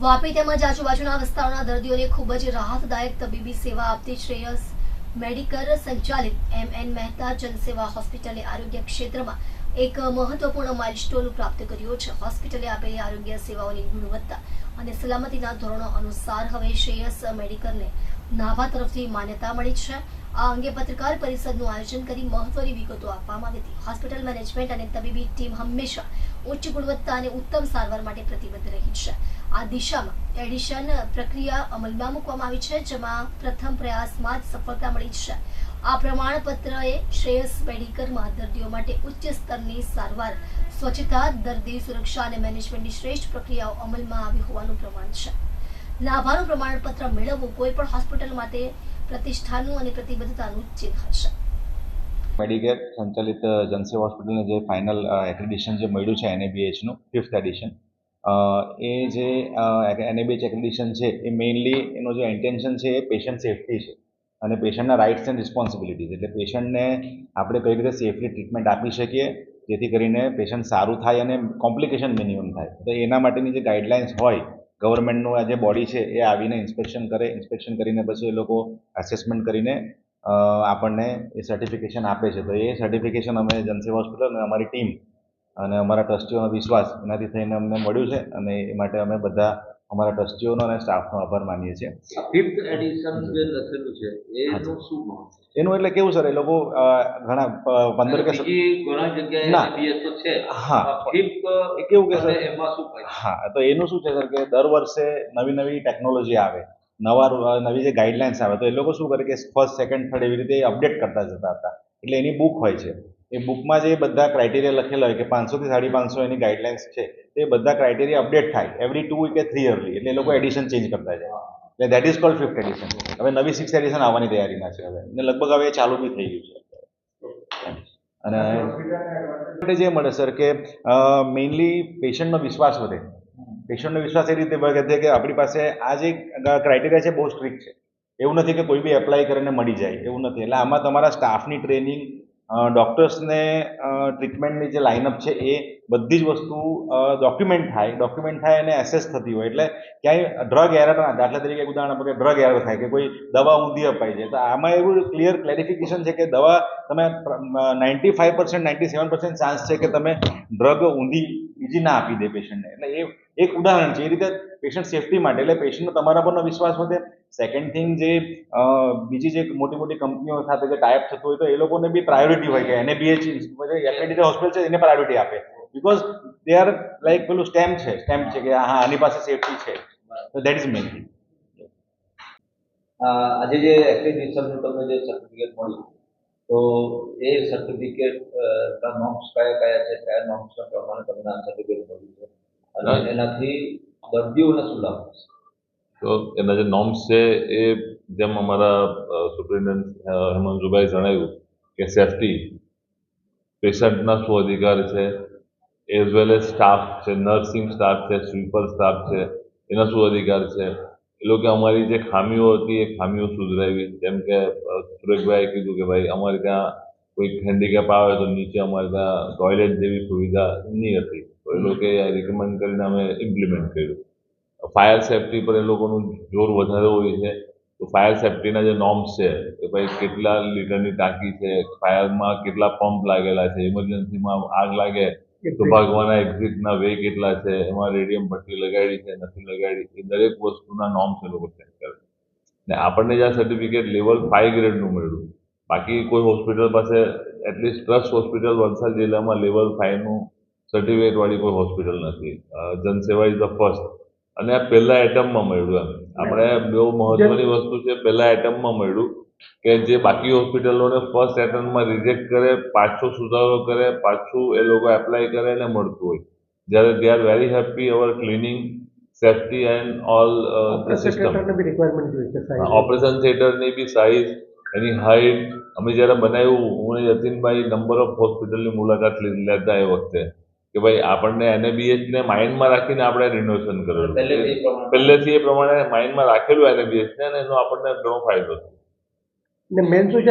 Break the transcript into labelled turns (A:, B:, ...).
A: વાપી તેમજ આજુબાજુના વિસ્તારોના દર્દીઓને ખૂબ જ રાહતદાયક તબીબી સેવા આપતી શ્રેયસ મેડિકલ સંચાલિત એમ એન મહેતા જનસેવા હોસ્પિટલે આરોગ્ય ક્ષેત્રમાં એક મહત્વપૂર્ણ માઇલસ્ટોન પ્રાપ્ત કર્યો છે. હોસ્પિટલે આપેલી આરોગ્ય સેવાઓની ગુણવત્તા અને સલામતીના ધોરણો અનુસાર હવે શ્રેયસ મેડિકલને નાભા તરફથી માન્યતા મળી છે. આ અંગે પત્રકાર પરિષદનું આયોજન કરી મહત્વની વિગતો આપવામાં આવી હતી. હોસ્પિટલ મેનેજમેન્ટ અને તબીબી ટીમ હંમેશા ઉચ્ચ ગુણવત્તા અને ઉત્તમ સારવાર માટે પ્રતિબદ્ધ રહી છે. આ દિશામાં એડિશન પ્રક્રિયા અમલમાં મૂકવામાં આવી છે, જેમાં પ્રથમ પ્રયાસમાં જ સફળતા મળી છે. આ પ્રમાણપત્રએ શ્રેયસ મેડિકલમાં દર્દીઓ માટે ઉચ્ચ સ્તરની સારવાર, સ્વચ્છતા, દર્દી સુરક્ષા અને મેનેજમેન્ટની શ્રેષ્ઠ પ્રક્રિયાઓ અમલમાં આવી હોવાનું પ્રમાણ છે. લાભાનું પ્રમાણપત્ર મેળવવું કોઈ પણ હોસ્પિટલ માટે પ્રતિષ્ઠાનું અને પ્રતિબદ્ધતાનું ચિહ્ન હશે
B: મેડિકેર સંચાલિત જનસેવા હોસ્પિટલને જે ફાઇનલ એક્રેડિશન જે મળ્યું છે એનએબીએચનું ફિફ્થ એડિશન એ જે એનએબીએચ એક્રેડિશન છે, એ મેઇનલી એનો જે ઇન્ટેન્શન છે એ પેશન્ટ સેફટી છે. અને પેશન્ટના રાઇટ્સ એન્ડ રિસ્પોન્સિબિલિટીઝ એટલે પેશન્ટને આપણે કઈ રીતે સેફલી ટ્રીટમેન્ટ આપી શકીએ, જેથી કરીને પેશન્ટ સારું થાય અને કોમ્પ્લિકેશન મિનિમમ થાય. તો એના માટેની જે ગાઈડલાઇન્સ હોય ગવર્મેન્ટનું આ જે બોડી છે એ આવીને ઇન્સ્પેક્શન કરે, ઇન્સ્પેક્શન કરીને પછી એ લોકો એસેસમેન્ટ કરીને આપણને એ સર્ટિફિકેશન આપે છે. તો એ સર્ટિફિકેશન અમે જનસેવા હોસ્પિટલ અને અમારી ટીમ અને અમારા ટ્રસ્ટીઓનો વિશ્વાસ એનાથી થઈને અમને મળ્યું છે અને એ માટે અમે બધા અમારા ટ્રસ્ટીઓનો અને સ્ટાફનો આભાર માનીએ છીએ.
C: ફિફ્થ એડિશન જે લખેલું છે એનું શું મહત્વ
B: એનું એટલે કેવું સર એ લોકો ઘણા પંદર કે
C: ઘણા જગ્યાએ
B: ના.
C: તો છે.
B: હા.
C: ફિફ્થ
B: એ કેવું કે સર?
C: એમાં શું
B: હા તો એનું શું છે સર કે દર વર્ષે નવી નવી ટેકનોલોજી આવે નવા નવી જે ગાઈડલાઇન્સ આવે તો એ લોકો શું કરે કે ફર્સ્ટ સેકન્ડ થર્ડ એવી રીતે અપડેટ કરતા જતા હતા. એટલે એની બુક હોય છે. એ બુકમાં જે બધા ક્રાઇટેરિયા લખેલા હોય કે પાંચસોથી સાડી પાંચસો એની ગાઈડલાઇન્સ છે તે બધા ક્રાઇટેરિયા અપડેટ થાય એવરી ટુ કે થ્રી યરલી એટલે એ લોકો એડિશન ચેન્જ કરતા જાય. એટલે that is called fifth edition હવે નવી સિક્સ એડિશન આવવાની તૈયારીમાં છે હવે. ને લગભગ હવે ચાલુ બી થઈ ગયું છે. અને જે મળે સર કે મેઇનલી પેશન્ટનો વિશ્વાસ વધે. પેશન્ટનો વિશ્વાસ એ રીતે વધે કે આપણી પાસે આ જે ક્રાઇટેરિયા છે બહુ સ્ટ્રિક્ટ છે. એવું નથી કે કોઈ બી એપ્લાય કરીને મળી જાય. એવું નથી. એટલે આમાં તમારા સ્ટાફની ટ્રેનિંગ ડૉક્ટર્સને ટ્રીટમેન્ટની જે લાઇનઅપ છે એ બધી જ વસ્તુ ડોક્યુમેન્ટ થાય. ડોક્યુમેન્ટ થાય અને એસેસ થતી હોય. એટલે ક્યાંય ડ્રગ એરર ના દાખલા તરીકે ઉદાહરણ આપો કે ડ્રગ એરર થાય કે કોઈ દવા ઊંધી અપાઈ જાય તો આમાં એવું ક્લિયર ક્લેરિફિકેશન છે કે દવા તમે ninety five percent ninety seven percent chance છે કે તમે ડ્રગ ઊંધી બીજી ના આપી દે પેશન્ટને. એટલે એ એક ઉદાહરણ છે. એ રીતે પેશન્ટ સેફટી માટે. એટલે પેશન્ટનો તમારા પરનો વિશ્વાસ વધે. સેકન્ડ થિંગ જે બીજી જે મોટી મોટી કંપનીઓ સાથે જે ટાઈપ થતું હોય તો એ લોકોને બી પ્રાયોરિટી હોય કે એને બીએચ એફએડીટી હોસ્પિટલ છે એને પ્રાયોરિટી આપે. બિકોઝ દે આર લાઈક પેલું સ્ટેમ્પ છે. સ્ટેમ્પ છે કે હા, આની પાસે સેફટી છે. તો દેટ ઇઝ મેઇન થિંગ
C: આજે જે એક્રેડિશનનું તમને જે સર્ટિફિકેટ મળ્યું, તો એ સર્ટિફિકેટ નોમ્સ કયા કયા છે? કયા નોમ્સના પ્રમાણે તમને આ સર્ટિફિકેટ મળ્યું છે. અને એનાથી દર્દીઓને શું લાભ થશે?
D: તો એના જે નોર્મ્સ છે એ જેમ અમારા સુપ્રિન્ટેન્ડન્ટ હેમંતજુભાઈ જણાવ્યું કે સેફટી પેશન્ટના શું અધિકાર છે એઝ વેલ એઝ સ્ટાફ છે નર્સિંગ સ્ટાફ છે સ્વીપર સ્ટાફ છે એના શું અધિકાર છે? એ લોકો અમારી જે ખામીઓ હતી એ ખામીઓ સુધરાવી. જેમ કે સુરેશભાઈએ કીધું કે ભાઈ અમારે ત્યાં કોઈ હેન્ડીકેપ આવે તો નીચે અમારે ત્યાં ટોયલેટ જેવી સુવિધા નહીં હતી. તો એ લોકોએ રિકમેન્ડ કરીને અમે ઇમ્પ્લિમેન્ટ કર્યું. ફાયર સેફટી પર એ લોકોનું જોર વધારે હોય છે. તો ફાયર સેફટીના જે નોર્મ્સ છે કે ભાઈ કેટલા લીટરની ટાંકી છે ફાયરમાં કેટલા પંપ લાગેલા છે ઇમરજન્સીમાં આગ લાગે તો ભાગવાના એક્ઝિટના વે કેટલા છે એમાં રેડિયમ પટ્ટી લગાડી છે નથી લગાડી એ દરેક વસ્તુના નોર્મ્સ એ લોકો ચેક કરે. ને આપણને જે આ સર્ટિફિકેટ લેવલ ફાઇવ ગ્રેડનું મળ્યું બાકી કોઈ હોસ્પિટલ પાસે એટલીસ્ટ ટ્રસ્ટ હોસ્પિટલ વલસાડ જિલ્લામાં લેવલ ફાઇવનું સર્ટિફિકેટવાળી કોઈ હોસ્પિટલ નથી. જનસેવા ઇઝ ધ ફર્સ્ટ અને આ પહેલા એટમમાં મળ્યું એમ. આપણે બહુ મહત્વની વસ્તુ છે પહેલા એટમમાં મળ્યું કે જે બાકી હોસ્પિટલોને ફર્સ્ટ એટમમાં રિજેક્ટ કરે પાછો સુધારો કરે પાછું એ લોકો એપ્લાય કરે અને મળતું હોય. જ્યારે they are very happy our cleaning safety and all system operation થિયેટરની B size એની હાઇટ અમે જ્યારે બનાવ્યું હું અને યતીનભાઈ નંબર ઓફ હોસ્પિટલની મુલાકાત લી- લેતા એ વખતે કે ભાઈ આપણને એનએબીએચને માઇન્ડમાં રાખીને આપણે રિનોવેશન કરેલું.
C: પહેલેથી એ પ્રમાણે.
D: પહેલેથી એ પ્રમાણે માઇન્ડમાં રાખેલું એનએબીએચને અને એનો આપણને ઘણો ફાયદો થયો.
E: ને મેન શું છે